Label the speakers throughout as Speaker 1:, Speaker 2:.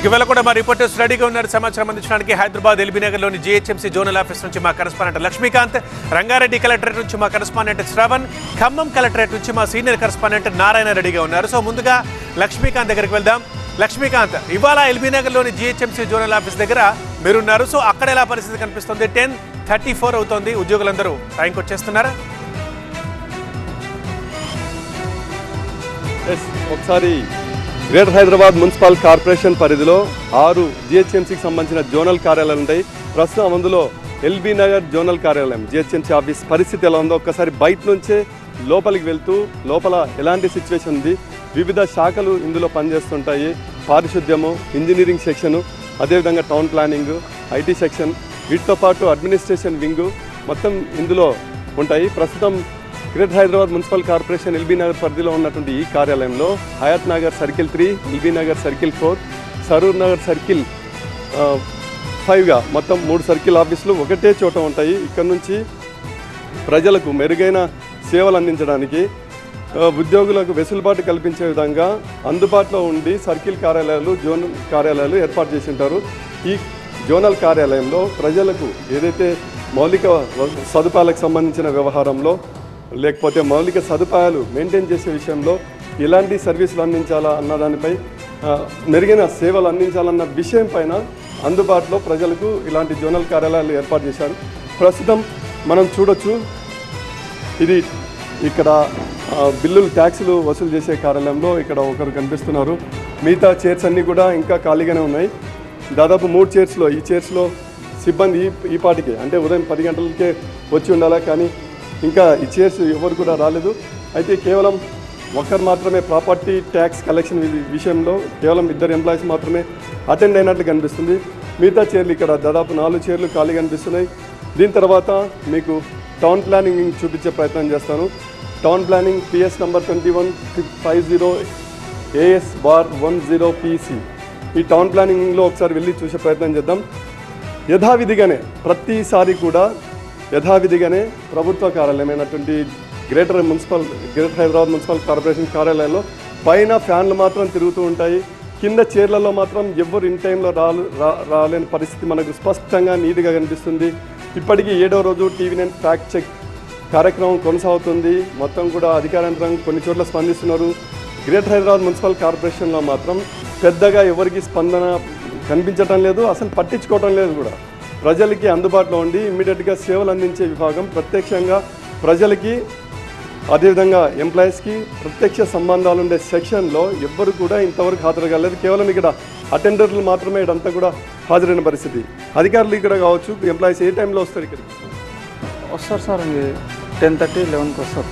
Speaker 1: ఇక కూడా మా రిపోర్టర్స్ రెడీగా ఉన్నారు. సమాచారం అందించడానికి హైదరాబాద్ ఎల్బీ నగర్లోని జీహెచ్ఎంసీ జోనల్ ఆఫీస్ నుంచి మా కరెస్పాండెంట్ లక్ష్మీకాంత్ రంగారెడ్డి కలెక్టరేట్ నుంచి మా కరెస్పాండెంట్ శ్రవణ్ ఖమ్మం కలెక్టరేట్ నుంచి మా సీనియర్ కరెస్పాండెంట్ నారాయణ రెడీగా ఉన్నారు. సో ముందుగా లక్ష్మీకాంత్ దగ్గరికి వెళ్దాం. లక్ష్మీకాంత్ ఇవాళ ఎల్బీ నగర్లోని జీహెచ్ఎంసీ జోనల్ ఆఫీస్ దగ్గర మీరున్నారు. సో అక్కడ ఎలా పరిస్థితి కనిపిస్తుంది? టెన్ థర్టీ ఫోర్ అవుతోంది. ఉద్యోగులందరూ టైంకి వచ్చేస్తున్నారా?
Speaker 2: ఎస్ ఒకసారి గ్రేటర్ హైదరాబాద్ మున్సిపల్ కార్పొరేషన్ పరిధిలో ఆరు జిహెచ్ఎంసీకి సంబంధించిన జోనల్ కార్యాలయాలు ఉంటాయి. ప్రస్తుతం అందులో ఎల్బీ నగర్ జోనల్ కార్యాలయం జిహెచ్ఎంసీ ఆఫీస్ పరిస్థితి ఎలా ఉందో ఒక్కసారి బయట నుంచే లోపలికి వెళ్తూ లోపల ఎలాంటి సిచ్యువేషన్ ఉంది? వివిధ శాఖలు ఇందులో పనిచేస్తుంటాయి. పారిశుద్ధ్యము ఇంజనీరింగ్ సెక్షను అదేవిధంగా టౌన్ ప్లానింగ్ ఐటీ సెక్షన్ వీటితో పాటు అడ్మినిస్ట్రేషన్ వింగు మొత్తం ఇందులో ఉంటాయి. ప్రస్తుతం greater Hyderabad municipal corporation LB Nagar పరిధిలో ఉన్నటువంటి ఈ కార్యాలయంలో Hayath Nagar circle three LB Nagar circle four Saroor Nagar circle ఫైవ్గా మొత్తం మూడు సర్కిల్ ఆఫీసులు ఒకటే చోట ఉంటాయి. ఇక్కడ నుంచి ప్రజలకు మెరుగైన సేవలు అందించడానికి ఉద్యోగులకు వెసులుబాటు కల్పించే విధంగా అందుబాటులో ఉండి సర్కిల్ కార్యాలయాలు జోనల్ కార్యాలయాలు ఏర్పాటు చేసి ఉంటారు ఈ జోనల్ కార్యాలయంలో ప్రజలకు ఏదైతే మౌలిక సదుపాయాలకు సంబంధించిన వ్యవహారంలో లేకపోతే మౌలిక సదుపాయాలు మెయింటైన్ చేసే విషయంలో ఎలాంటి సర్వీసులు అందించాలా అన్న దానిపై మెరుగైన సేవలు అందించాలన్న విషయం పైన అందుబాటులో ప్రజలకు ఇలాంటి జోనల్ కార్యాలయాలు ఏర్పాటు చేశారు. ప్రస్తుతం మనం చూడొచ్చు ఇది ఇక్కడ బిల్లులు ట్యాక్సులు వసూలు చేసే కార్యాలయంలో ఇక్కడ ఒకరు కనిపిస్తున్నారు. మిగతా చైర్స్ అన్నీ కూడా ఇంకా ఖాళీగానే ఉన్నాయి. దాదాపు మూడు చైర్స్లో ఈ చైర్స్లో సిబ్బంది ఈ ఈ పాటికే అంటే ఉదయం పది గంటలకే వచ్చి ఉండాలా కానీ ఇంకా ఈ చైర్స్ ఎవరు కూడా రాలేదు. అయితే కేవలం ఒకరు మాత్రమే ప్రాపర్టీ ట్యాక్స్ కలెక్షన్ విషయంలో కేవలం ఇద్దరు ఎంప్లాయీస్ మాత్రమే అటెండ్ అయినట్లు కనిపిస్తుంది. మిగతా చైర్లు ఇక్కడ దాదాపు నాలుగు చైర్లు ఖాళీ కనిపిస్తున్నాయి. దీని తర్వాత మీకు టౌన్ ప్లానింగ్ చూపించే ప్రయత్నం చేస్తాను. Town planning PS number twenty one five zero AS bar one zero PC ఈ టౌన్ ప్లానింగ్లో ఒకసారి వెళ్ళి చూసే ప్రయత్నం చేద్దాం. యథావిధిగానే ప్రతిసారి కూడా యథావిధిగానే ప్రభుత్వ కార్యాలయమైనటువంటి greater municipal greater Hyderabad municipal corporation కార్యాలయంలో పైన ఫ్యాన్లు మాత్రం తిరుగుతూ ఉంటాయి. కింద చైర్లలో మాత్రం ఎవ్వరు ఇన్ టైంలో రాలు రా రాలేని పరిస్థితి మనకు స్పష్టంగా నీట్గా కనిపిస్తుంది. ఇప్పటికీ ఏడో రోజు టీవీ నైన్ ఫ్యాక్ట్ చెక్ కార్యక్రమం కొనసాగుతుంది. మొత్తం కూడా అధికార కొన్ని చోట్ల స్పందిస్తున్నారు. గ్రేటర్ హైదరాబాద్ మున్సిపల్ కార్పొరేషన్లో మాత్రం పెద్దగా ఎవరికి స్పందన కనిపించటం లేదు అసలు పట్టించుకోవటం లేదు కూడా. ప్రజలకి అందుబాటులో ఉండి ఇమ్మీడియట్గా సేవలు అందించే విభాగం ప్రత్యక్షంగా ప్రజలకి అదేవిధంగా ఎంప్లాయీస్కి ప్రత్యక్ష సంబంధాలు ఉండే సెక్షన్లో ఎవ్వరు కూడా ఇంతవరకు హాజరు కాలేదు కేవలం ఇక్కడ అటెండర్లు మాత్రమే ఇదంతా కూడా హాజరైన పరిస్థితి. అధికారులు ఇక్కడ కావచ్చు ఎంప్లాయీస్ ఏ టైంలో వస్తారు ఇక్కడికి?
Speaker 3: వస్తారు సార్ టెన్ థర్టీ లెవెన్కి వస్తారు.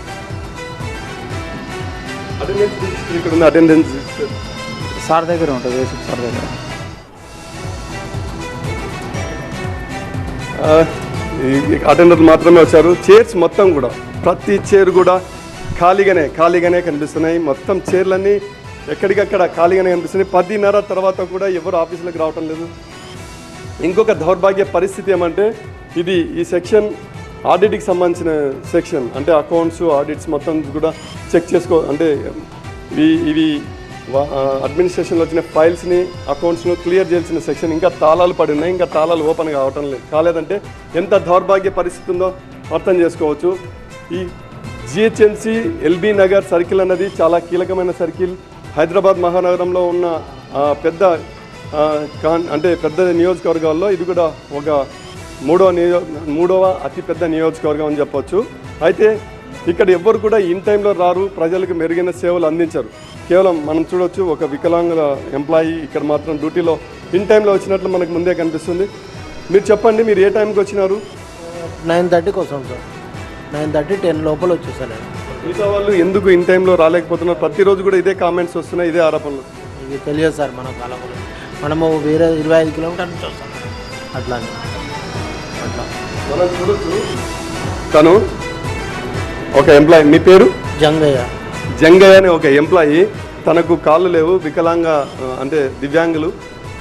Speaker 2: అటెండెన్స్ ఇక్కడ ఉన్న అటెండెన్స్
Speaker 3: సార్ దగ్గర ఉంటుంది సార్ దగ్గర.
Speaker 2: అటెండర్లు మాత్రమే వచ్చారు. చైర్స్ మొత్తం కూడా ప్రతి చైర్ కూడా ఖాళీగానే ఖాళీగానే కనిపిస్తున్నాయి. మొత్తం చైర్లన్నీ ఎక్కడికక్కడ ఖాళీగానే కనిపిస్తున్నాయి. పదిన్నర తర్వాత కూడా ఎవరు ఆఫీసులకు రావటం లేదు. ఇంకొక దౌర్భాగ్య పరిస్థితి ఏమంటే ఇది ఈ సెక్షన్ ఆడిట్కి సంబంధించిన సెక్షన్ అంటే అకౌంట్స్ ఆడిట్స్ మొత్తం కూడా చెక్ చేసుకో అంటే ఇవి ఇవి అడ్మినిస్ట్రేషన్లో వచ్చిన ఫైల్స్ని అకౌంట్స్ను క్లియర్ చేయాల్సిన సెక్షన్ ఇంకా తాళాలు పడి ఉన్నాయి. ఇంకా తాళాలు ఓపెన్ కావటం లేదు. కాలేదంటే ఎంత దౌర్భాగ్య పరిస్థితి ఉందో అర్థం చేసుకోవచ్చు. ఈ జిహెచ్ఎంసీ ఎల్బీ నగర్ సర్కిల్ అన్నది చాలా కీలకమైన సర్కిల్ హైదరాబాద్ మహానగరంలో ఉన్న పెద్ద కాన్ అంటే పెద్ద నియోజకవర్గాల్లో ఇది కూడా ఒక మూడవ నియో మూడవ అతిపెద్ద నియోజకవర్గం అని చెప్పొచ్చు. అయితే ఇక్కడ ఎవ్వరు కూడా ఇన్ టైంలో రారు. ప్రజలకు మెరుగైన సేవలు అందించరు. కేవలం మనం చూడొచ్చు ఒక వికలాంగుల ఎంప్లాయీ ఇక్కడ మాత్రం డ్యూటీలో ఇన్ టైంలో వచ్చినట్లు మనకు ముందే కనిపిస్తుంది. మీరు చెప్పండి మీరు ఏ టైంకి వచ్చినారు?
Speaker 4: నైన్ థర్టీకి వస్తాం సార్. నైన్ థర్టీ టెన్ లోపల వచ్చేసాను నేను.
Speaker 2: మిగతా వాళ్ళు ఎందుకు ఇన్ టైంలో రాలేకపోతున్నారు? ప్రతిరోజు కూడా ఇదే కామెంట్స్ వస్తున్నాయి ఇదే ఆరోపణలు.
Speaker 4: ఇది తెలియదు సార్ మన కాలంలో. మనము వేరే ఇరవై ఐదు కిలోమీటర్ నుంచి వస్తాం అట్లా అని. అట్లా.
Speaker 2: మనం చూడొచ్చు. తను ఒక ఎంప్లాయీ మీ పేరు?
Speaker 4: జంగయ్య.
Speaker 2: జంగయ్య అనే ఒక ఎంప్లాయీ తనకు కాళ్ళు లేవు వికలాంగ అంటే దివ్యాంగులు.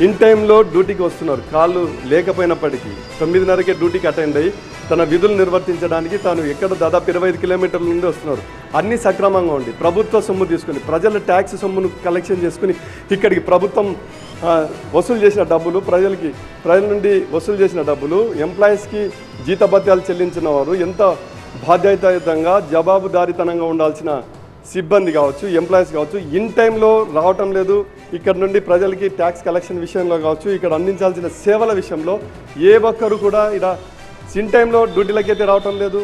Speaker 2: ఇన్ టైంలో డ్యూటీకి వస్తున్నారు. కాళ్ళు లేకపోయినప్పటికీ తొమ్మిదిన్నరకే డ్యూటీకి అటెండ్ అయ్యి తన విధులు నిర్వర్తించడానికి తాను ఎక్కడ దాదాపు ఇరవై ఐదు కిలోమీటర్ల నుండి వస్తున్నారు. అన్ని సక్రమంగా ఉండి ప్రభుత్వ సొమ్ము తీసుకుని ప్రజల ట్యాక్స్ సొమ్మును కలెక్షన్ చేసుకుని ఇక్కడికి ప్రభుత్వం వసూలు చేసిన డబ్బులు ప్రజలకి ప్రజల నుండి వసూలు చేసిన డబ్బులు ఎంప్లాయీస్కి జీతభత్యాలు చెల్లించిన వారు ఎంత బాధ్యతాయుతంగా జవాబుదారీతనంగా ఉండాల్సిన సిబ్బంది కావచ్చు ఎంప్లాయీస్ కావచ్చు ఇన్ టైంలో రావటం లేదు. ఇక్కడ నుండి ప్రజలకి ట్యాక్స్ కలెక్షన్ విషయంలో కావచ్చు ఇక్కడ అందించాల్సిన సేవల విషయంలో ఏ ఒక్కరు కూడా ఇక్కడ ఇన్ టైంలో డ్యూటీలకి అయితే రావటం లేదు.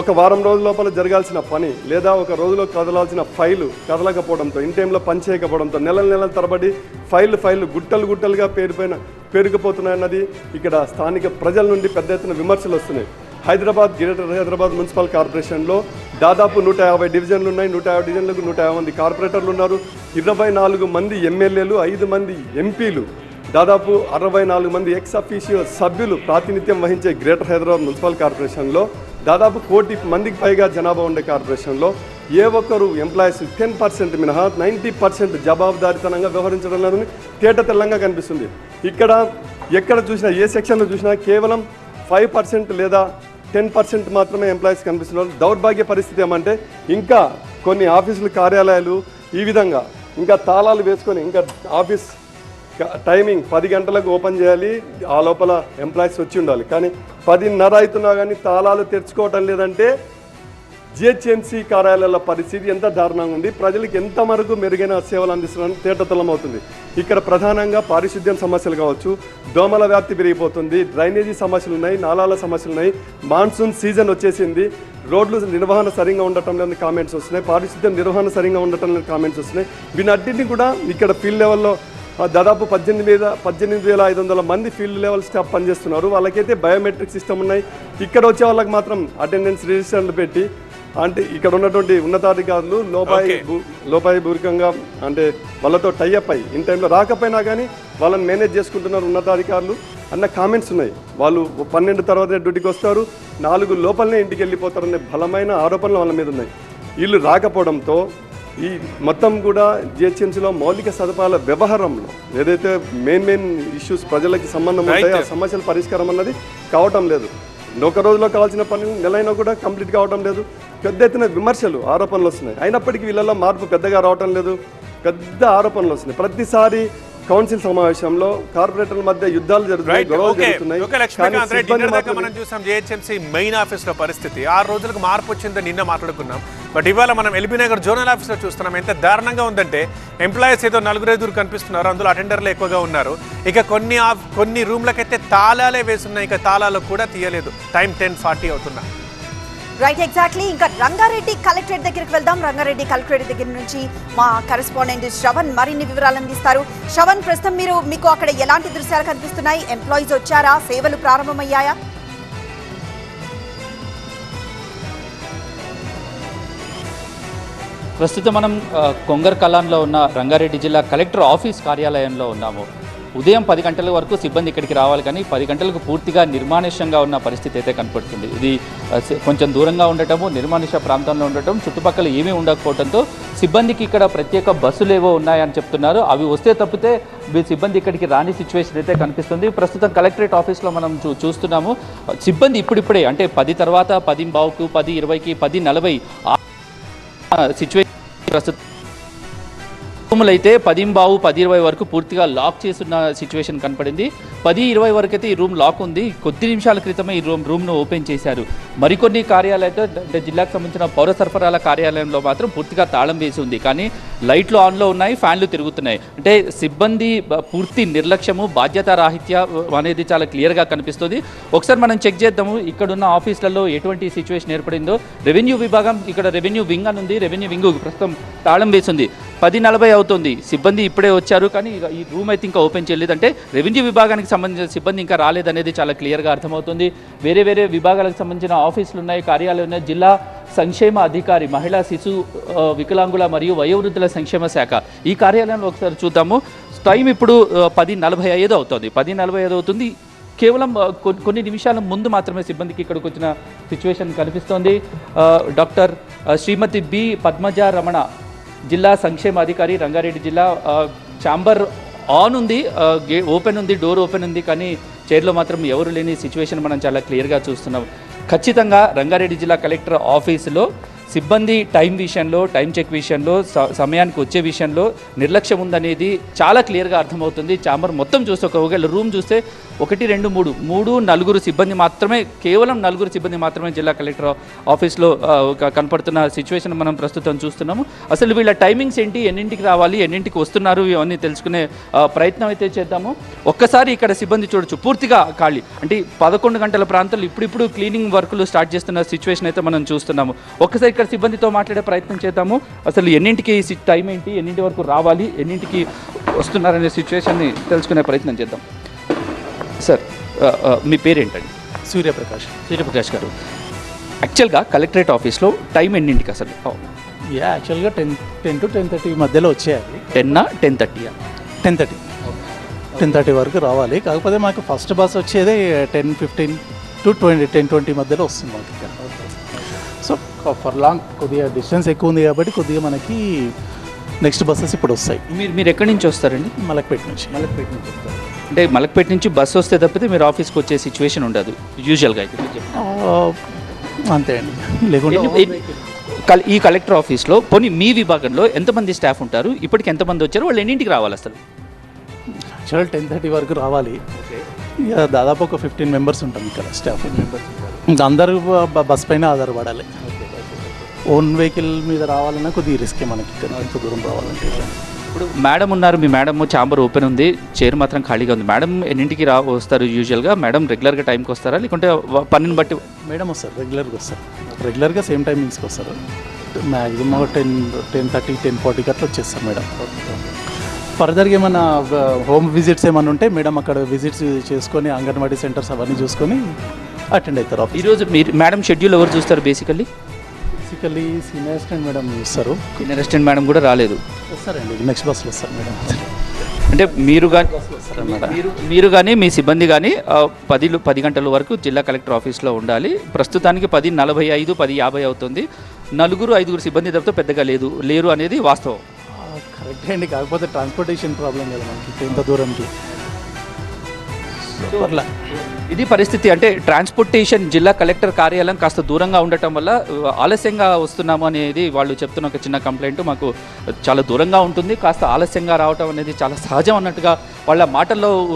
Speaker 2: ఒక వారం రోజుల లోపల జరగాల్సిన పని లేదా ఒక రోజులో కదలాల్సిన ఫైలు కదలకపోవడంతో ఇన్ టైంలో పని చేయకపోవడంతో నెలల నెలల తరబడి ఫైల్ ఫైల్ గుట్టలు గుట్టలుగా పేరుపైన పేరుకుపోతున్నాయన్నది ఇక్కడ స్థానిక ప్రజల నుండి పెద్ద ఎత్తున విమర్శలు వస్తున్నాయి. హైదరాబాద్ గ్రేటర్ హైదరాబాద్ మున్సిపల్ కార్పొరేషన్లో దాదాపు నూట యాభై డివిజన్లు ఉన్నాయి. నూట యాభై డివిజన్లకు నూట యాభై మంది కార్పొరేటర్లు ఉన్నారు. ఇరవై నాలుగు మంది ఎమ్మెల్యేలు ఐదు మంది ఎంపీలు దాదాపు అరవై నాలుగు మంది ఎక్స్ అఫీషియో సభ్యులు ప్రాతినిధ్యం వహించే గ్రేటర్ హైదరాబాద్ మున్సిపల్ కార్పొరేషన్లో దాదాపు కోటి మందికి పైగా జనాభా ఉండే కార్పొరేషన్లో ఏ ఒక్కరు ఎంప్లాయీస్ టెన్ పర్సెంట్ మినహా నైంటీ పర్సెంట్ జవాబుదారితనంగా వ్యవహరించడం లేదని తేట తెల్లంగా కనిపిస్తుంది. ఇక్కడ ఎక్కడ చూసినా ఏ సెక్షన్లో చూసినా కేవలం ఫైవ్ పర్సెంట్ లేదా టెన్ పర్సెంట్ మాత్రమే ఎంప్లాయీస్ కనిపిస్తున్నారు దౌర్భాగ్య పరిస్థితి ఏమంటే ఇంకా కొన్ని ఆఫీసులు కార్యాలయాలు ఈ విధంగా ఇంకా తాళాలు వేసుకొని ఇంకా ఆఫీస్ టైమింగ్ పది గంటలకు ఓపెన్ చేయాలి. ఆ లోపల ఎంప్లాయీస్ వచ్చి ఉండాలి. కానీ పదిన్నర అవుతున్నా కానీ తాళాలు తెరుచుకోవటం లేదంటే జిహెచ్ఎంసీ కార్యాలయాల పరిస్థితి ఎంత దారుణంగా ఉంది? ప్రజలకు ఎంతవరకు మెరుగైన సేవలు అందిస్తున్నారని తేటతలం అవుతుంది ఇక్కడ ప్రధానంగా పారిశుద్ధ్యం సమస్యలు కావచ్చు దోమల వ్యాప్తి పెరిగిపోతుంది డ్రైనేజీ సమస్యలు ఉన్నాయి నాలాల సమస్యలు ఉన్నాయి. మాన్సూన్ సీజన్ వచ్చేసింది. రోడ్లు నిర్వహణ సరిగా ఉండటం లేని కామెంట్స్ వస్తున్నాయి. పారిశుద్ధ్యం నిర్వహణ సరిగా ఉండటం లేని కామెంట్స్ వస్తున్నాయి. వీటన్నింటినీ కూడా ఇక్కడ ఫీల్డ్ లెవెల్లో దాదాపు పద్దెనిమిది వేల పద్దెనిమిది వేల ఐదు వందల మంది ఫీల్డ్ లెవెల్ స్టాఫ్ పనిచేస్తున్నారు. వాళ్ళకైతే బయోమెట్రిక్ సిస్టమ్ ఉన్నాయి. ఇక్కడ వచ్చే వాళ్ళకి మాత్రం అటెండెన్స్ రిజిస్టర్లు పెట్టి అంటే ఇక్కడ ఉన్నటువంటి ఉన్నతాధికారులు లోపాయి లోపాయి భూరికంగా అంటే వాళ్ళతో టైఅప్ అయ్యి ఇన్ టైంలో రాకపోయినా కానీ వాళ్ళని మేనేజ్ చేసుకుంటున్నారు ఉన్నతాధికారులు అన్న కామెంట్స్ ఉన్నాయి. వాళ్ళు పన్నెండు తర్వాత డ్యూటీకి వస్తారు నాలుగు లోపలనే ఇంటికి వెళ్ళిపోతారనే బలమైన ఆరోపణలు వాళ్ళ మీద ఉన్నాయి. వీళ్ళు రాకపోవడంతో ఈ మొత్తం కూడా జిహెచ్ఎంసీలో మౌలిక సదుపాయాల వ్యవహారంలో ఏదైతే మెయిన్ మెయిన్ ఇష్యూస్ ప్రజలకి సంబంధం ఉంటాయో ఆ. సమస్యల పరిష్కారం అన్నది కావటం లేదు. ఒక రోజులో కావాల్సిన పని నెలైనా కూడా కంప్లీట్ కావటం లేదు. పెద్ద ఎత్తున విమర్శలు ఆరోపణలు వస్తున్నాయి. అయినప్పటికీ వీళ్ళల్లో మార్పు పెద్దగా రావటం లేదు. పెద్ద ఆరోపణలు వస్తున్నాయి. ప్రతిసారి కౌన్సిల్ సమావేశంలో కార్పొరేటర్ల మధ్య యుద్ధాలు జరుగుతున్నాయి గొడవలు జరుగుతున్నాయి.
Speaker 1: మనం చూసాం జేహెచ్ఎంసీ మెయిన్ ఆఫీస్లో పరిస్థితి. ఆరు రోజులకు మార్పు వచ్చిందని నిన్న మాట్లాడుకున్నాం. బట్ ఇవాళ మనం ఎల్బీ నగర్ జోనల్ ఆఫీస్లో చూస్తున్నాం. ఎంత దారుణంగా ఉందంటే ఎంప్లాయీస్ ఏదో నలుగురు ఐదుగురు కనిపిస్తున్నారు. అందులో అటెండర్లు ఎక్కువగా ఉన్నారు. ఇక కొన్ని కొన్ని రూమ్లకైతే తాళాలే వేసున్నాయి. ఇక తాళాలు కూడా తీయలేదు. టైం టెన్ ఫార్టీ అవుతున్నా.
Speaker 5: రైట్ ఎగ్జాక్ట్లీ ఇంకా రంగారెడ్డి కలెక్టరేట్ దగ్గరికి వెళ్దాం. రంగారెడ్డి కలెక్టరేట్ దగ్గర నుంచి మా కరెస్పాండెంట్ శ్రవణ్ మరిన్ని వివరాలు అందిస్తారు. శ్రవణ్ ప్రస్తుతం మీరు మీకు అక్కడ ఎలాంటి దృశ్యాలు కనిపిస్తున్నాయి? ఎంప్లాయీస్ వచ్చారా? సేవలు ప్రారంభమయ్యాయా?
Speaker 6: ప్రస్తుతం మనం కొంగర్ కలాన్లో ఉన్న రంగారెడ్డి జిల్లా కలెక్టర్ ఆఫీస్ కార్యాలయంలో ఉన్నాము. ఉదయం పది గంటల వరకు సిబ్బంది ఇక్కడికి రావాలి కానీ పది గంటలకు పూర్తిగా నిర్మానుష్యంగా ఉన్న పరిస్థితి అయితే కనపడుతుంది. ఇది కొంచెం దూరంగా ఉండటము నిర్మానుష్య ప్రాంతంలో ఉండటం చుట్టుపక్కల ఏమీ ఉండకపోవడంతో సిబ్బందికి ఇక్కడ ప్రత్యేక బస్సులు ఏవో ఉన్నాయని చెప్తున్నారు. అవి వస్తే తప్పితే మీ సిబ్బంది ఇక్కడికి రాని సిచ్యువేషన్ అయితే కనిపిస్తుంది. ప్రస్తుతం కలెక్టరేట్ ఆఫీస్లో మనం చూ చూస్తున్నాము. సిబ్బంది ఇప్పుడిప్పుడే అంటే పది తర్వాత పది బావుకు పది ఇరవైకి పది నలభై సిచ్యువేషన్ ప్రస్తుతం రూములు అయితే పదింబావు పది ఇరవై వరకు పూర్తిగా లాక్ చేస్తున్న సిచ్యువేషన్ కనపడింది. పది ఇరవై వరకు అయితే ఈ రూమ్ లాక్ ఉంది. కొద్ది నిమిషాల క్రితమే ఈ రూమ్ రూమ్ను ఓపెన్ చేశారు. మరికొన్ని కార్యాలయాలతో అంటే జిల్లాకు సంబంధించిన పౌర సరఫరాల కార్యాలయంలో మాత్రం పూర్తిగా తాళం వేసి ఉంది. కానీ లైట్లు ఆన్లో ఉన్నాయి ఫ్యాన్లు తిరుగుతున్నాయి. అంటే సిబ్బంది పూర్తి నిర్లక్ష్యము బాధ్యతారాహిత్య అనేది చాలా క్లియర్గా కనిపిస్తుంది. ఒకసారి మనం చెక్ చేద్దాము ఇక్కడున్న ఆఫీసులలో ఎటువంటి సిచ్యువేషన్ ఏర్పడిందో. రెవెన్యూ విభాగం ఇక్కడ రెవెన్యూ వింగ్ అని ఉంది. రెవెన్యూ వింగ్ ప్రస్తుతం తాళం వేసింది పది నలభై అవుతుంది. సిబ్బంది ఇప్పుడే వచ్చారు కానీ ఈ రూమ్ అయితే ఇంకా ఓపెన్ చేయలేదు. అంటే రెవెన్యూ విభాగానికి సంబంధించిన సిబ్బంది ఇంకా రాలేదనేది చాలా క్లియర్గా అర్థమవుతుంది. వేరే వేరే విభాగాలకు సంబంధించిన ఆఫీసులు ఉన్నాయి కార్యాలయం ఉన్నాయి. జిల్లా సంక్షేమ అధికారి మహిళా శిశు వికలాంగుల మరియు వయోవృద్ధుల సంక్షేమ శాఖ. ఈ కార్యాలయంలో ఒకసారి చూద్దాము. టైం ఇప్పుడు పది నలభై ఐదు అవుతుంది. పది నలభై ఐదు అవుతుంది. కేవలం కొన్ని నిమిషాల ముందు మాత్రమే సిబ్బందికి ఇక్కడికి వచ్చిన సిచ్యువేషన్ కనిపిస్తోంది. డాక్టర్ శ్రీమతి బి పద్మజ రమణ జిల్లా సంక్షేమ అధికారి రంగారెడ్డి జిల్లా ఛాంబర్ ఆన్ ఉంది గే ఓపెన్ ఉంది డోర్ ఓపెన్ ఉంది కానీ చైర్లో మాత్రం ఎవరు లేని సిచ్యువేషన్ మనం చాలా క్లియర్గా చూస్తున్నాం. ఖచ్చితంగా రంగారెడ్డి జిల్లా కలెక్టర్ ఆఫీసులో సిబ్బంది టైం విషయంలో టైం చెక్ విషయంలో స- సమయానికి వచ్చే విషయంలో నిర్లక్ష్యం ఉందనేది చాలా క్లియర్గా అర్థమవుతుంది. చాంబర్ మొత్తం చూస్తే ఒకవేళ రూమ్ చూస్తే ఒకటి రెండు మూడు. మూడు నలుగురు సిబ్బంది మాత్రమే కేవలం నలుగురు సిబ్బంది మాత్రమే జిల్లా కలెక్టర్ ఆఫీస్లో ఒక కనపడుతున్న సిచ్యువేషన్ మనం ప్రస్తుతం చూస్తున్నాము. అసలు వీళ్ళ టైమింగ్స్ ఏంటి? ఎన్నింటికి రావాలి? ఎన్నింటికి వస్తున్నారు? ఇవన్నీ తెలుసుకునే ప్రయత్నం అయితే చేద్దాము. ఒక్కసారి ఇక్కడ సిబ్బంది చూడొచ్చు. పూర్తిగా ఖాళీ. అంటే పదకొండు గంటల ప్రాంతంలో ఇప్పుడిప్పుడు క్లీనింగ్ వర్క్లు స్టార్ట్ చేస్తున్న సిచ్యువేషన్ అయితే మనం చూస్తున్నాము. ఒక్కసారి ఇక్కడ సిబ్బందితో మాట్లాడే ప్రయత్నం చేద్దాము. అసలు ఎన్నింటికి టైం ఏంటి? ఎన్నింటి వరకు రావాలి? ఎన్నింటికి వస్తున్నారనే సిచ్యువేషన్ని తెలుసుకునే ప్రయత్నం చేద్దాం. సార్ మీ పేరేంటండి?
Speaker 7: సూర్యప్రకాష్.
Speaker 6: సూర్యప్రకాష్ గారు. యాక్చువల్గా కలెక్టరేట్ ఆఫీస్లో టైం ఎన్నింటికి అసలు?
Speaker 7: యా యాక్చువల్గా ten ten to ten thirty మధ్యలో వచ్చేయాలి.
Speaker 6: టెన్నా టెన్ థర్టీయా
Speaker 7: టెన్ థర్టీ. టెన్ థర్టీ వరకు రావాలి. కాకపోతే మాకు ఫస్ట్ బస్ వచ్చేది ten fifteen to twenty ten twenty మధ్యలో వస్తుంది మాకు ఇక్కడ. సో ఫర్ లాంగ్ కొద్దిగా డిస్టెన్స్ ఎక్కువ ఉంది కాబట్టి కొద్దిగా మనకి నెక్స్ట్ బస్సెస్ ఇప్పుడు వస్తాయి.
Speaker 6: మీరు మీరు ఎక్కడి నుంచి వస్తారండి?
Speaker 7: మలక్పేట నుంచి.
Speaker 6: మలక్పేట నుంచి వస్తారు. అంటే మలక్పేట నుంచి బస్సు వస్తే తప్పితే మీరు ఆఫీస్కి వచ్చే సిచ్యువేషన్ ఉండదు యూజువల్గా అయితే
Speaker 7: అంతే అండి.
Speaker 6: కల్- ఈ కలెక్టర్ ఆఫీస్లో పోనీ మీ విభాగంలో ఎంతమంది స్టాఫ్ ఉంటారు? ఇప్పటికి ఎంతమంది వచ్చారు? వాళ్ళు ఎన్నింటికి రావాలి అసలు?
Speaker 7: యాక్చువల్ టెన్ థర్టీ వరకు రావాలి. ఇక దాదాపు ఒక ఫిఫ్టీన్ మెంబర్స్ ఉంటాం ఇక్కడ స్టాఫ్ ఇంకా అందరూ బస్ పైన ఆధారపడాలి. ఓన్ వెహికల్ మీద రావాలన్నా కొద్దిగా రిస్కే మనకి ఇక్కడ ఎంత దూరం రావాలంటే.
Speaker 6: ఇప్పుడు మేడం ఉన్నారు మీ మేడం ఛాంబర్ ఓపెన్ ఉంది చైర్ మాత్రం ఖాళీగా ఉంది. మేడం ఎన్నింటికి రా వస్తారు యూజువల్గా మేడం రెగ్యులర్గా టైంకి వస్తారా? లేకుంటే పనిని బట్టి
Speaker 7: మేడం వస్తారు రెగ్యులర్గా వస్తారు. రెగ్యులర్గా సేమ్ టైమింగ్స్కి వస్తారు. Maximum ten ten thirty ten ఫార్టీకి అట్లా వచ్చేస్తారు మేడం. ఫర్దర్గా ఏమైనా హోమ్ విజిట్స్ ఏమైనా ఉంటే మేడం అక్కడ విజిట్స్ చేసుకొని అంగన్వాడీ సెంటర్స్ అవన్నీ చూసుకొని అటెండ్ అవుతారు
Speaker 6: ఈరోజు మీరు మేడం షెడ్యూల్ ఎవరు చూస్తారు basically
Speaker 7: basically senior assistant madam చూస్తారు
Speaker 6: సీనియర్ అసిస్టెంట్ మేడం కూడా రాలేదు.
Speaker 7: వస్తారండి నెక్స్ట్ బస్లో వస్తారు మేడం
Speaker 6: అంటే మీరు కానీ మీరు మీరు కానీ మీ సిబ్బంది కానీ పది పది గంటల వరకు జిల్లా కలెక్టర్ ఆఫీస్లో ఉండాలి. ప్రస్తుతానికి పది నలభై ఐదు పది యాభై అవుతుంది. నలుగురు ఐదుగురు సిబ్బంది తప్పితే పెద్దగా లేదు. లేరు అనేది వాస్తవం.
Speaker 7: కరెక్ట్ అండి. కాకపోతే ట్రాన్స్పోర్టేషన్ ప్రాబ్లం కదా మనకి. ఇంత దూరంకి. So,
Speaker 6: ఇది పరిస్థితి అంటే ట్రాన్స్పోర్టేషన్ జిల్లా కలెక్టర్ కార్యాలయం కాస్త దూరంగా ఉండటం వల్ల ఆలస్యంగా వస్తున్నాము అనేది వాళ్ళు చెప్తున్న ఒక చిన్న కంప్లైంట్. మాకు చాలా దూరంగా ఉంటుంది. కాస్త ఆలస్యంగా రావటం అనేది చాలా సహజం అన్నట్టుగా వాళ్ళ మాటల్లో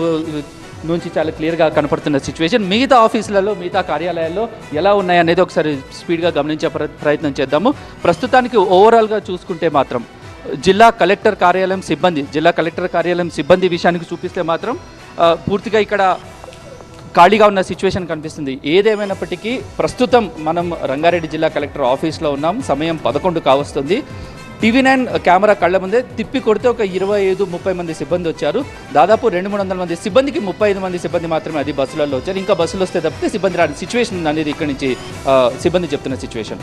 Speaker 6: నుంచి చాలా క్లియర్గా కనపడుతున్న సిచ్యువేషన్. మిగతా ఆఫీసులలో మిగతా కార్యాలయాల్లో ఎలా ఉన్నాయనేది ఒకసారి స్పీడ్గా గమనించే ప్ర- ప్రయత్నం చేద్దాము. ప్రస్తుతానికి ఓవరాల్గా చూసుకుంటే మాత్రం జిల్లా కలెక్టర్ కార్యాలయం సిబ్బంది జిల్లా కలెక్టర్ కార్యాలయం సిబ్బంది విషయానికి చూపిస్తే మాత్రం పూర్తిగా ఇక్కడ ఖాళీగా ఉన్న సిచ్యువేషన్ కనిపిస్తుంది. ఏదేమైనప్పటికీ ప్రస్తుతం మనం రంగారెడ్డి జిల్లా కలెక్టర్ ఆఫీస్లో ఉన్నాం. సమయం పదకొండు కావస్తుంది. టీవీ నైన్ కెమెరా కళ్ళ ముందే తిప్పి కొడితే ఒక ఇరవై ఐదు ముప్పై మంది సిబ్బంది వచ్చారు. దాదాపు రెండు మూడు వందల మంది సిబ్బందికి ముప్పై ఐదు మంది సిబ్బంది మాత్రమే అది బస్సులలో వచ్చారు. ఇంకా బస్సులు వస్తే తప్పితే సిబ్బంది రాని సిచ్యువేషన్ అనేది ఇక్కడి నుంచి సిబ్బంది చెప్తున్న సిచ్యువేషన్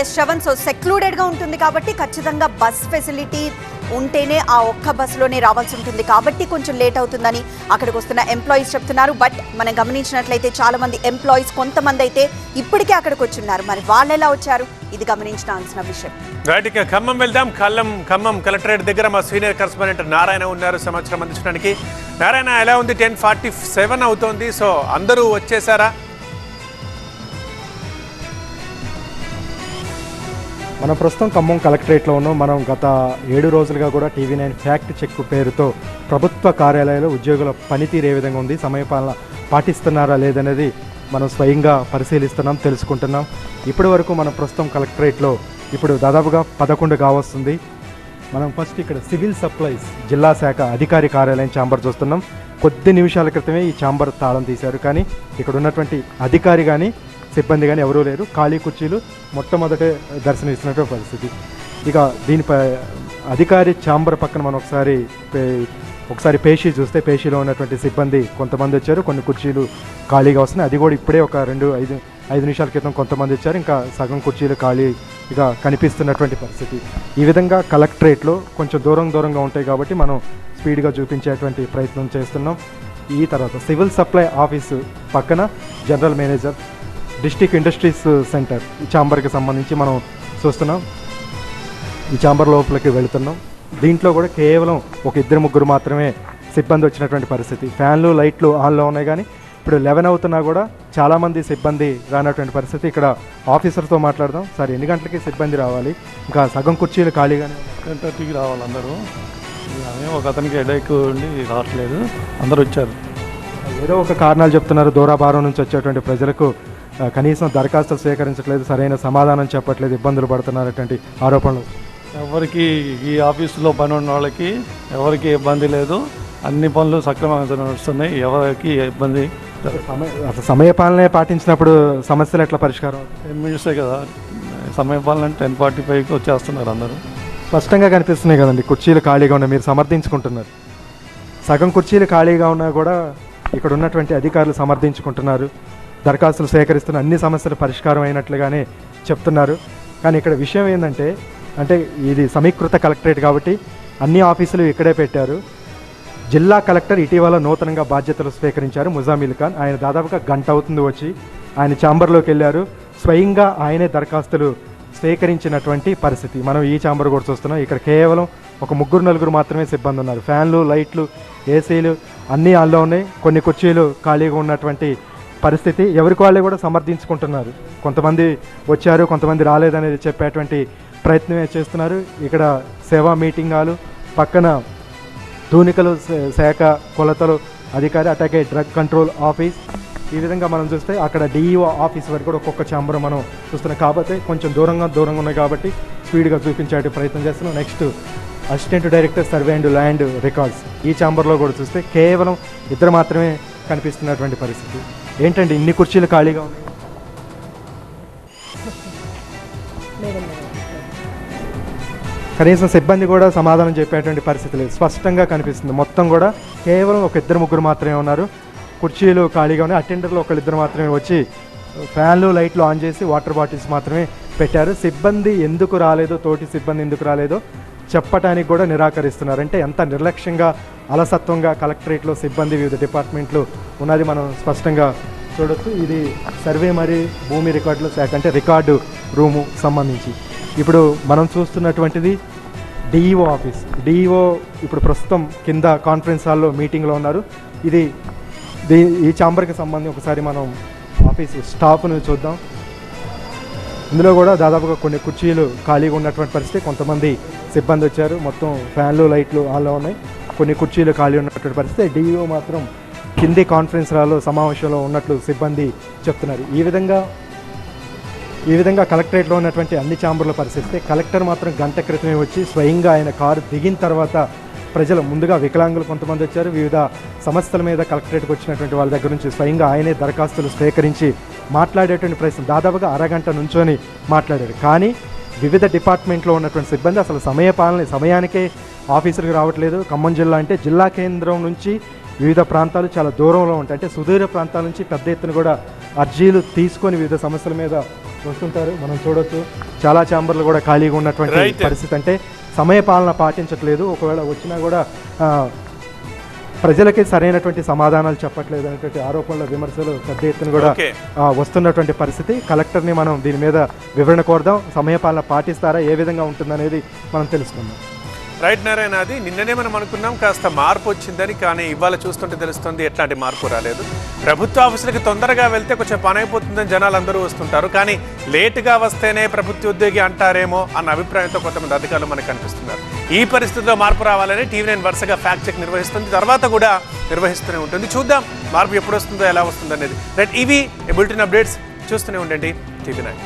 Speaker 5: ఎస్ శ్రవణ్ సో సెక్లూడెడ్గా ఉంటుంది కాబట్టి ఖచ్చితంగా బస్ ఫెసిలిటీ ఉంటేనే ఆ ఒక్క బస్సులోనే రావాల్సి ఉంటుంది. కాబట్టి కొంచెం లేట్ అవుతుందని అక్కడికి వస్తున్న ఎంప్లాయీస్ చెప్తున్నారు. బట్ మనం గమనించినట్లయితే చాలా మంది ఎంప్లాయీస్ కొంతమంది అయితే ఇప్పటికే అక్కడికి వచ్చున్నారు. మరి వాళ్ళు ఎలా వచ్చారు? ఇది గమనించాల్సిన విషయం.
Speaker 1: రైట్ ఇక ఖమ్మం వెళ్దాం. ఖమ్మం ఖమ్మం కలెక్టరేట్ దగ్గర మా సీనియర్ కరెస్పాండెంట్ నారాయణ ఉన్నారు సమాచారం అందించడానికి. నారాయణ ఎలా ఉంది? టెన్ ఫార్టీ సెవెన్ అవుతోంది. సో అందరూ వచ్చేసారా?
Speaker 8: మనం ప్రస్తుతం ఖమ్మం కలెక్టరేట్లో ఉన్నాం. మనం గత ఏడు రోజులుగా కూడా టీవీ నైన్ ఫ్యాక్ట్ చెక్ పేరుతో ప్రభుత్వ కార్యాలయాల్లో ఉద్యోగుల పనితీరు ఏ విధంగా ఉంది సమయపాలన పాటిస్తున్నారా లేదనేది మనం స్వయంగా పరిశీలిస్తున్నాం తెలుసుకుంటున్నాం. ఇప్పటి వరకు మనం ప్రస్తుతం కలెక్టరేట్లో ఇప్పుడు దాదాపుగా పదకొండు కావస్తుంది. మనం ఫస్ట్ ఇక్కడ సివిల్ సప్లైస్ జిల్లా శాఖ అధికారి కార్యాలయం ఛాంబర్ చూస్తున్నాం. కొద్ది నిమిషాల క్రితమే ఈ ఛాంబర్ తాళం తీశారు. కానీ ఇక్కడ ఉన్నటువంటి అధికారి కానీ సిబ్బంది కానీ ఎవరూ లేరు. ఖాళీ కుర్చీలు మొట్టమొదటే దర్శనం ఇస్తున్నటువంటి పరిస్థితి. ఇక దీనిపై అధికారి ఛాంబర్ పక్కన మనం ఒకసారి పే- ఒకసారి పేషీ చూస్తే పేషీలో ఉన్నటువంటి సిబ్బంది కొంతమంది వచ్చారు. కొన్ని కుర్చీలు ఖాళీగా వస్తున్నాయి. అది కూడా ఇప్పుడే ఒక రెండు ఐదు ఐదు నిమిషాల క్రితం కొంతమంది వచ్చారు. ఇంకా సగం కుర్చీలు ఖాళీ ఇక కనిపిస్తున్నటువంటి పరిస్థితి. ఈ విధంగా కలెక్టరేట్లో కొంచెం దూరం దూరంగా ఉంటాయి కాబట్టి మనం స్పీడ్గా చూపించేటువంటి ప్రయత్నం చేస్తున్నాం. ఈ తర్వాత సివిల్ సప్లై ఆఫీసు పక్కన general manager district industries centre ఈ ఛాంబర్కి సంబంధించి మనం చూస్తున్నాం. ఈ ఛాంబర్ లోపలికి వెళుతున్నాం. దీంట్లో కూడా కేవలం ఒక ఇద్దరు ముగ్గురు మాత్రమే సిబ్బంది వచ్చినటువంటి పరిస్థితి. ఫ్యాన్లు లైట్లు ఆన్లో ఉన్నాయి కానీ ఇప్పుడు లెవెన్ అవుతున్నా కూడా చాలామంది సిబ్బంది రానటువంటి పరిస్థితి. ఇక్కడ ఆఫీసర్తో మాట్లాడదాం. సార్ ఎన్ని గంటలకి సిబ్బంది రావాలి? ఇంకా సగం కుర్చీలు ఖాళీగానే.
Speaker 9: టెన్ థర్టీకి రావాలి అందరూ. అదే ఒక అతనికి హెడేక్ ఉండి రావట్లేదు. అందరూ వచ్చారు.
Speaker 8: ఏదో ఒక కారణాలు చెప్తున్నారు. దూరాభారం నుంచి వచ్చేటువంటి ప్రజలకు కనీసం దరఖాస్తులు స్వీకరించట్లేదు సరైన సమాధానం చెప్పట్లేదు ఇబ్బందులు పడుతున్నటువంటి ఆరోపణలు.
Speaker 9: ఎవరికి ఈ ఆఫీసులో పని ఉన్న వాళ్ళకి ఎవరికి ఇబ్బంది లేదు. అన్ని పనులు సక్రమంగా నడుస్తున్నాయి. ఎవరికి ఇబ్బంది
Speaker 8: సమయపాలనే పాటించినప్పుడు సమస్యలు ఎట్లా పరిష్కారం?
Speaker 9: టెన్ మినిట్సే కదా. సమయం పాలన టెన్ ఫార్టీ ఫైవ్కి వచ్చేస్తున్నారు అందరూ.
Speaker 8: స్పష్టంగా కనిపిస్తున్నాయి కదండి కుర్చీలు ఖాళీగా ఉన్నాయి మీరు సమర్థించుకుంటున్నారు. సగం కుర్చీలు ఖాళీగా ఉన్నా కూడా ఇక్కడ ఉన్నటువంటి అధికారులు సమర్థించుకుంటున్నారు. దరఖాస్తులు సేకరిస్తున్న అన్ని సమస్యలు పరిష్కారం అయినట్లుగానే చెప్తున్నారు. కానీ ఇక్కడ విషయం ఏంటంటే అంటే ఇది సమీకృత కలెక్టరేట్ కాబట్టి అన్ని ఆఫీసులు ఇక్కడే పెట్టారు. జిల్లా కలెక్టర్ ఇటీవల నూతనంగా బాధ్యతలు స్వీకరించారు ముజామిల్ ఖాన్. ఆయన దాదాపుగా గంట అవుతుంది వచ్చి ఆయన ఛాంబర్లోకి వెళ్ళారు. స్వయంగా ఆయనే దరఖాస్తులు స్వీకరించినటువంటి పరిస్థితి. మనం ఈ ఛాంబర్ కూడా చూస్తున్నాం. ఇక్కడ కేవలం ఒక ముగ్గురు నలుగురు మాత్రమే సిబ్బంది ఉన్నారు. ఫ్యాన్లు లైట్లు ఏసీలు అన్నీ ఆన్లో ఉన్నాయి. కొన్ని కుర్చీలు ఖాళీగా ఉన్నటువంటి పరిస్థితి ఎవరికి వాళ్ళే కూడా సమర్థించుకుంటున్నారు. కొంతమంది వచ్చారు కొంతమంది రాలేదనేది చెప్పేటువంటి ప్రయత్నమే చేస్తున్నారు. ఇక్కడ సేవా మీటింగాలు పక్కన తూనికలు శా- శాఖ కొలతలు అధికారి అటాకే డ్రగ్ కంట్రోల్ ఆఫీస్. ఈ విధంగా మనం చూస్తే అక్కడ డిఈఓ ఆఫీస్ వరకు కూడా ఒక్కొక్క ఛాంబర్ మనం చూస్తున్నాం. కాబట్టి కొంచెం దూరంగా దూరంగా ఉన్నాయి కాబట్టి స్పీడ్గా చూపించే ప్రయత్నం చేస్తున్నాం. Next assistant director survey and land records. ఈ ఛాంబర్లో కూడా చూస్తే కేవలం ఇద్దరు మాత్రమే కనిపిస్తున్నటువంటి పరిస్థితి. ఏంటండి ఇన్ని కుర్చీలు ఖాళీగా ఉన్నాయి? కనీసం సిబ్బంది కూడా సమాధానం చెప్పేటువంటి పరిస్థితి లేదు. స్పష్టంగా కనిపిస్తుంది. మొత్తం కూడా కేవలం ఒక ఇద్దరు ముగ్గురు మాత్రమే ఉన్నారు. కుర్చీలు ఖాళీగా ఉన్నాయి. అటెండర్లు ఒకళ్ళిద్దరు మాత్రమే వచ్చి ఫ్యాన్లు లైట్లు ఆన్ చేసి వాటర్ బాటిల్స్ మాత్రమే పెట్టారు. సిబ్బంది ఎందుకు రాలేదో తోటి సిబ్బంది ఎందుకు రాలేదో చెప్పటానికి కూడా నిరాకరిస్తున్నారు. అంటే ఎంత నిర్లక్ష్యంగా అలసత్వంగా కలెక్టరేట్లో సిబ్బంది వివిధ డిపార్ట్మెంట్లు ఉన్నది మనం స్పష్టంగా చూడొచ్చు. ఇది సర్వే మరి భూమి రికార్డుల శాఖ అంటే రికార్డు రూము సంబంధించి. ఇప్పుడు మనం చూస్తున్నటువంటిది డిఈఓ ఆఫీస్. డిఈఓ ఇప్పుడు ప్రస్తుతం కింద కాన్ఫరెన్స్ హాల్లో మీటింగ్లో ఉన్నారు. ఇది దీ ఈ ఛాంబర్కి సంబంధించి ఒకసారి మనం ఆఫీస్ స్టాఫ్ను చూద్దాం. ఇందులో కూడా దాదాపుగా కొన్ని కుర్చీలు ఖాళీగా ఉన్నటువంటి పరిస్థితి. కొంతమంది సిబ్బంది వచ్చారు. మొత్తం ఫ్యాన్లు లైట్లు ఆన్లో ఉన్నాయి. కొన్ని కుర్చీలు ఖాళీ ఉన్నటువంటి పరిస్థితి. డిఈఓ మాత్రం కింది కాన్ఫరెన్స్ హాల్లో సమావేశంలో ఉన్నట్లు సిబ్బంది చెప్తున్నారు. ఈ విధంగా ఈ విధంగా కలెక్టరేట్లో ఉన్నటువంటి అన్ని ఛాంబర్ల పరిస్థితి కలెక్టర్ మాత్రం గంట క్రితమే వచ్చి స్వయంగా ఆయన కారు దిగిన తర్వాత ప్రజలు ముందుగా వికలాంగులు కొంతమంది వచ్చారు. వివిధ సమస్యల మీద కలెక్టరేట్కి వచ్చినటువంటి వాళ్ళ దగ్గర నుంచి స్వయంగా ఆయనే దరఖాస్తులు స్వీకరించి మాట్లాడేటువంటి ప్రయత్నం. దాదాపుగా అరగంట నుంచొని మాట్లాడారు. కానీ వివిధ డిపార్ట్మెంట్లో ఉన్నటువంటి సిబ్బంది అసలు సమయ పాలన సమయానికే ఆఫీసులకు రావట్లేదు. ఖమ్మం జిల్లా అంటే జిల్లా కేంద్రం నుంచి వివిధ ప్రాంతాలు చాలా దూరంలో ఉంటాయి. అంటే సుదూర ప్రాంతాల నుంచి పెద్ద ఎత్తున కూడా అర్జీలు తీసుకొని వివిధ సమస్యల మీద వస్తుంటారు. మనం చూడొచ్చు. చాలా ఛాంబర్లు కూడా ఖాళీగా ఉన్నటువంటి. పరిస్థితి అంటే సమయ పాలన పాటించట్లేదు. ఒకవేళ వచ్చినా కూడా ప్రజలకి సరైనటువంటి సమాధానాలు చెప్పట్లేదు అనేటువంటి ఆరోపణల విమర్శలు పెద్ద ఎత్తున కూడా వస్తున్నటువంటి పరిస్థితి. కలెక్టర్ని మనం దీని మీద వివరణ కోరదాం. సమయపాలన పాటిస్తారా? ఏ విధంగా ఉంటుందనేది మనం తెలుసుకుందాం.
Speaker 1: రైట్ నారాయణ అది నిన్ననే మనం అనుకున్నాం కాస్త మార్పు వచ్చిందని కానీ ఇవాళ చూస్తుంటే తెలుస్తుంది ఎట్లాంటి మార్పు రాలేదు. ప్రభుత్వ ఆఫీసులకి తొందరగా వెళ్తే కొంచెం పని అయిపోతుందని జనాలు అందరూ వస్తుంటారు. కానీ లేటుగా వస్తేనే ప్రభుత్వ ఉద్యోగి అంటారేమో అన్న అభిప్రాయంతో కొంతమంది అధికారులు మనకు కనిపిస్తున్నారు. ఈ పరిస్థితిలో మార్పు రావాలని టీవీ నైన్ వరుసగా ఫ్యాక్ట్ చెక్ నిర్వహిస్తుంది. తర్వాత కూడా నిర్వహిస్తూనే ఉంటుంది. చూద్దాం మార్పు ఎప్పుడు వస్తుందో ఎలా వస్తుందో అనేది రైట్ ఇవి బులెటిన్ అప్డేట్స్ చూస్తూనే ఉండండి టీవీ నైన్.